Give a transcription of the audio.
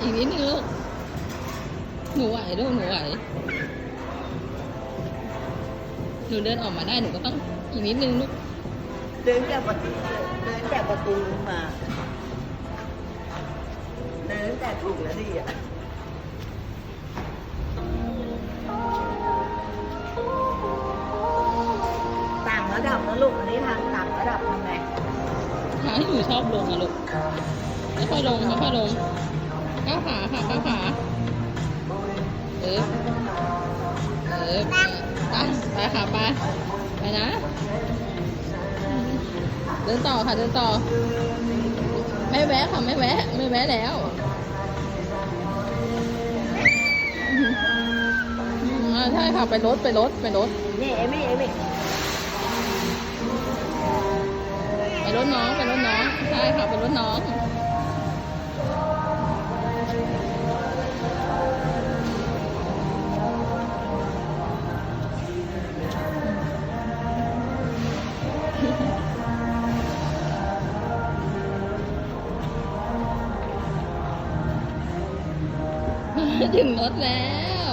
อีกนิดนึงลูก หนูไหวลูกหนูไหว หนูเดินออกมาได้หนูก็ต้องอีกนิดนึงลูก เดินจากประตูเดินจากประตูมา เดินแต่ถูกแล้วดิอะต่างระดับนะลูกอันนี้ทางต่างระดับทำไง ทาที่หนูชอบลงอะลูกไม่ค่อยลงไม่ค่อยลงก้าวขาค่ะก้าวขาเออเออไปไปค่ะไปไปนะ เดินต่อค่ะเดินต่อ ไม่แวะค่ะไม่แวะไม่แวะแล้วอ่าใช่ค่ะไปรถไปรถไปรถนี่เอมี่เอมี่ ถน้องไปรถน้อง ใช่ค่ะไปรถน้องถึงรถแล้ว